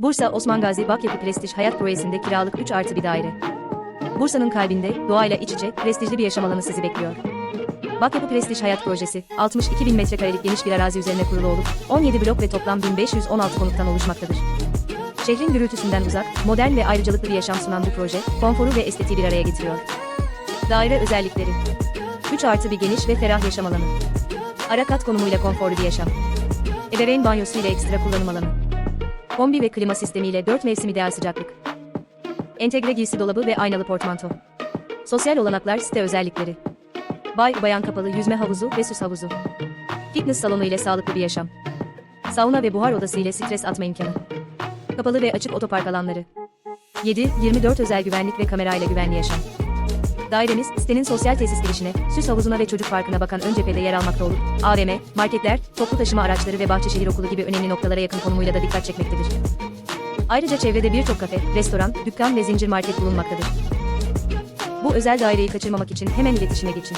Bursa Osman Gazi Bakyapı Prestij Hayat Projesi'nde kiralık 3 artı bir daire. Bursa'nın kalbinde, doğayla iç içe, prestijli bir yaşam alanı sizi bekliyor. Bakyapı Prestij Hayat Projesi, 62 bin metrekarelik geniş bir arazi üzerine kurulu olup, 17 blok ve toplam 1516 konuttan oluşmaktadır. Şehrin gürültüsünden uzak, modern ve ayrıcalıklı bir yaşam sunan bu proje, konforu ve estetiği bir araya getiriyor. Daire özellikleri 3 artı bir geniş ve ferah yaşam alanı. Ara kat konumuyla konforlu bir yaşam. Ebeveyn banyosu ile ekstra kullanım alanı. Kombi ve klima sistemiyle 4 mevsim ideal sıcaklık. Entegre giysi dolabı ve aynalı portmanto. Sosyal olanaklar site özellikleri. Bay bayan kapalı yüzme havuzu ve süs havuzu. Fitness salonu ile sağlıklı bir yaşam. Sauna ve buhar odası ile stres atma imkanı. Kapalı ve açık otopark alanları. 7-24 özel güvenlik ve kamerayla güvenli yaşam. Dairemiz, sitenin sosyal tesis girişine, süs havuzuna ve çocuk parkına bakan ön cephede yer almakta olup, AVM, marketler, toplu taşıma araçları ve Bahçeşehir Okulu gibi önemli noktalara yakın konumuyla da dikkat çekmektedir. Ayrıca çevrede birçok kafe, restoran, dükkan ve zincir market bulunmaktadır. Bu özel daireyi kaçırmamak için hemen iletişime geçin.